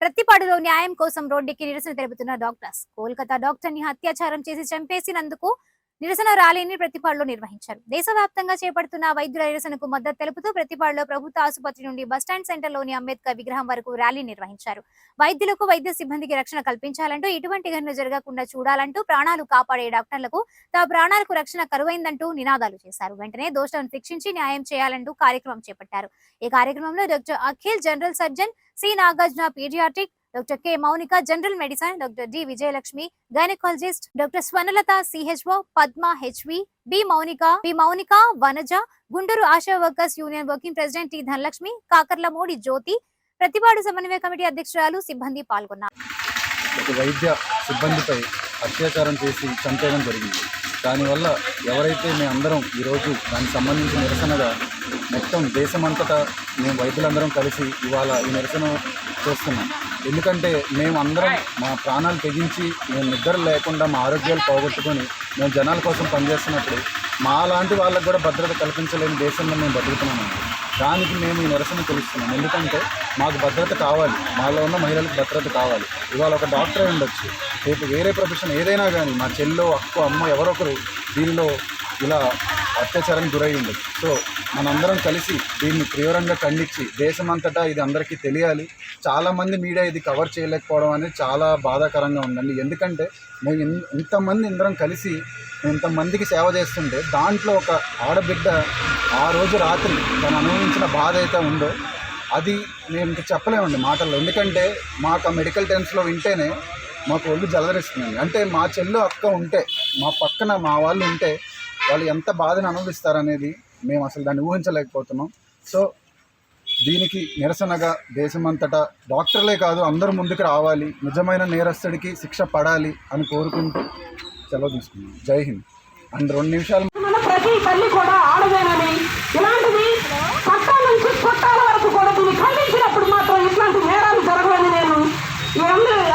ప్రతిపాడులో న్యాయం కోసం రోడ్డెక్కి నిరసన తెలుపుతున్న డాక్టర్స్ కోల్కతా డాక్టర్ని అత్యాచారం చేసి చంపేసినందుకు నిరసన ర్యాలీని ప్రతిపాడులో నిర్వహించారు. దేశవ్యాప్తంగా చేపడుతున్న వైద్యుల నిరసనకు మద్దతు తెలుపుతూ ప్రతిపాడులో ప్రభుత్వ ఆసుపత్రి నుండి బస్టాండ్ సెంటర్లోని అంబేద్కర్ విగ్రహం వరకు ర్యాలీ నిర్వహించారు. వైద్యులకు వైద్య సిబ్బందికి రక్షణ కల్పించాలంటూ ఇటువంటి ఘటన జరగకుండా చూడాలంటూ ప్రాణాలు కాపాడే డాక్టర్లకు తమ ప్రాణాలకు రక్షణ కరువైందంటూ నినాదాలు చేశారు. వెంటనే దోషులను శిక్షించి న్యాయం చేయాలంటూ కార్యక్రమం చేపట్టారు. ఈ కార్యక్రమంలో doctor Akhil general surgeon C Nagarjuna paediatric doctor K Mounika general medicine doctor D Vijayalakshmi gynaecologist doctor Swarnalatha CHO Padma HV B Mounika B Mounika Vanaja Gunduru ASHA workers union working president T Dhanalakshmi Kakarla Modi Jyothi Prathipadu సమన్వయ committee అధ్యక్షురాలు సిబ్బంది పాల్గొన్నారు ఒక వైద్య సిబ్బందిపై అత్యాచారం చేసి చంపేయడం జరిగింది. దానివల్ల ఎవరైతే మేము అందరం ఈరోజు దానికి సంబంధించి నిరసనగా మొత్తం దేశమంతటా మేము వైద్యులందరం కలిసి ఇవాళ ఈ నిరసన చేస్తున్నాం. ఎందుకంటే మేము అందరం మా ప్రాణాలు తెగించి మేము నిద్ర లేకుండా మా ఆరోగ్యాలు పోగొట్టుకొని మేము జనాల కోసం పనిచేస్తున్నప్పుడు మా లాంటి వాళ్ళకు కూడా భద్రత కల్పించలేని దేశంలో మేము బతుకుతున్నామండి దానికి మేము ఈ నిరసన తెలుస్తున్నాం. ఎందుకంటే మాకు భద్రత కావాలి. మాలో ఉన్న మహిళలకు భద్రత కావాలి. ఇవాళ ఒక డాక్టర్ అయి ఉండొచ్చు. రేపు వేరే ప్రొఫెషన్ ఏదైనా కానీ మా చెల్లో అక్క అమ్మ ఎవరొకరు దీనిలో ఇలా అత్యాచారానికి గురై ఉండదు సో మనందరం కలిసి దీన్ని తీవ్రంగా ఖండించి దేశమంతటా ఇది అందరికీ తెలియాలి. చాలామంది మీడియా ఇది కవర్ చేయలేకపోవడం అనేది చాలా బాధాకరంగా ఉందండి. ఎందుకంటే మేము ఇన్- ఇంతమంది అందరం కలిసి ఇంతమందికి సేవ చేస్తుంటే దాంట్లో ఒక ఆడబిడ్డ ఆ రోజు రాత్రి తను అనుభవించిన బాధ అయితే ఉందో అది మేము ఇంకా చెప్పలేమండి మాటల్లో. ఎందుకంటే మాకు ఆ మెడికల్ టెన్స్లో వింటేనే మాకు ఒళ్ళు జలదరిస్తుందండి. అంటే మా చెల్లు అక్క ఉంటే మా పక్కన మా వాళ్ళు ఉంటే వాళ్ళు ఎంత బాధను అనుభవిస్తారనేది మేము అసలు దాన్ని ఊహించలేకపోతున్నాం. సో దీనికి నిరసనగా దేశమంతటా డాక్టర్లే కాదు అందరూ ముందుకు రావాలి నిజమైన నేరస్తుడికి శిక్ష పడాలి అని కోరుకుంటూ సెలవు తీసుకున్నాం. జై హింద్. అండ్ రెండు నిమిషాలు ప్రతి తల్లి కూడా ఆడదేనని ఇలాంటిది చట్టాల నుంచి చట్టాల వరకు కూడా దీన్ని ఖండించినప్పుడు మాత్రం ఇట్లాంటి నేరాలు జరగవని నేను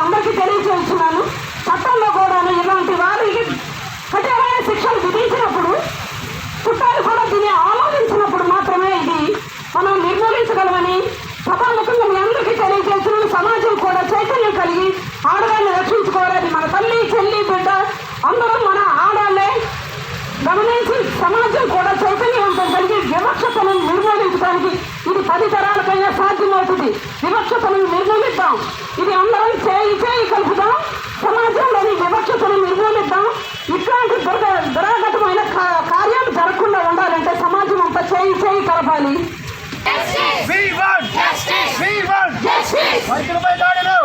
అందరికీ తెలియజేస్తున్నాను. చట్టంలో కూడా ఇలాంటి వారికి కఠినమైన శిక్షలు విధించినప్పుడు చుట్టాలు కూడా దీన్ని ఆమోదించినప్పుడు మాత్రమే ఇది మనం చేయగలమని సభాముఖంగా మీ అందరికీ తెలియజేసిన సమాజం కూడా చైతన్యం కలిగి ఆడవాళ్ళని రక్షించుకోవాలని మన తల్లి చెల్లి బిడ్డ అందరం మన ఆడాలే గమనించి సమాజం కూడా చైతన్యవంతం కలిగి వివక్షతను నిర్మూలించడానికి ఇది పది తరాలకైనా సాధ్యమవుతుంది. వివక్షతను నిర్మూలిద్దాం. ఇది అందరం చేయి చేయి కలుపుదాం. సమాజంలోని వివక్షతను నిర్మూలిద్దాం. ఇట్లాంటి దుర్గ దురాగతమైన కా- కార్యాలు జరగకుండా ఉండాలంటే సమాజం అంతా చేయి చేయి కలపాలి. We want justice. We want justice. ಐದು ರೂಪಾಯಿ ಕಾಣಿದ್ರು